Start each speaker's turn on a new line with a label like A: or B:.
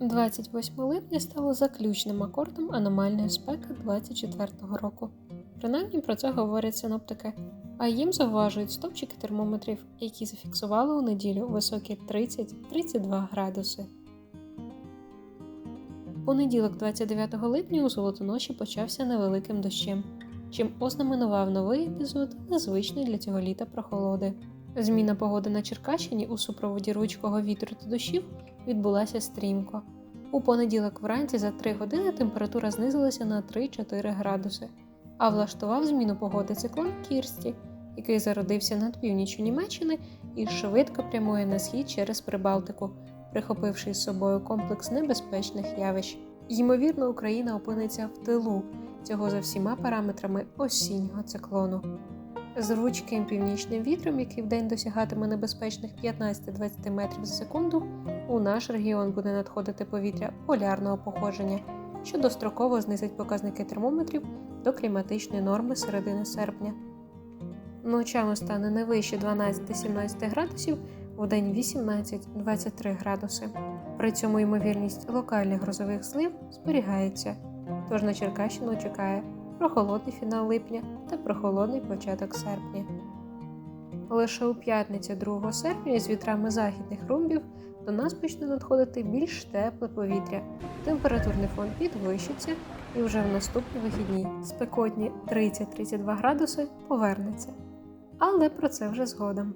A: 28 липня стало заключним акордом аномальної спеки 24-го року. Принаймні про це говорять синоптики, а їм зауважують стопчики термометрів, які зафіксували у неділю високі 30-32 градуси. Понеділок, 29 липня, у Золотоноші почався невеликим дощем, чим ознаменував новий епізод незвичної для цього літа прохолоди. Зміна погоди на Черкащині у супроводі ручкого вітру та дощів відбулася стрімко. У понеділок вранці за 3 години температура знизилася на 3-4 градуси, а влаштував зміну погоди циклон Кірсті, який зародився над північчю Німеччини і швидко прямує на схід через Прибалтику, прихопивши з собою комплекс небезпечних явищ. Ймовірно, Україна опиниться в тилу цього за всіма параметрами осіннього циклону. З ручким північним вітром, який вдень досягатиме небезпечних 15-20 метрів за секунду, у наш регіон буде надходити повітря полярного походження, що достроково знизить показники термометрів до кліматичної норми середини серпня. Ночами стане не вище 12-17 градусів, вдень 18-23 градуси. При цьому ймовірність локальних грозових злив зберігається, тож на Черкащину чекає прохолодний фінал липня та прохолодний початок серпня. Лише у п'ятницю 2 серпня з вітрами західних румбів до нас почне надходити більш тепле повітря. Температурний фон підвищиться і вже в наступні вихідні спекотні 30-32 градуси повернеться. Але про це вже згодом.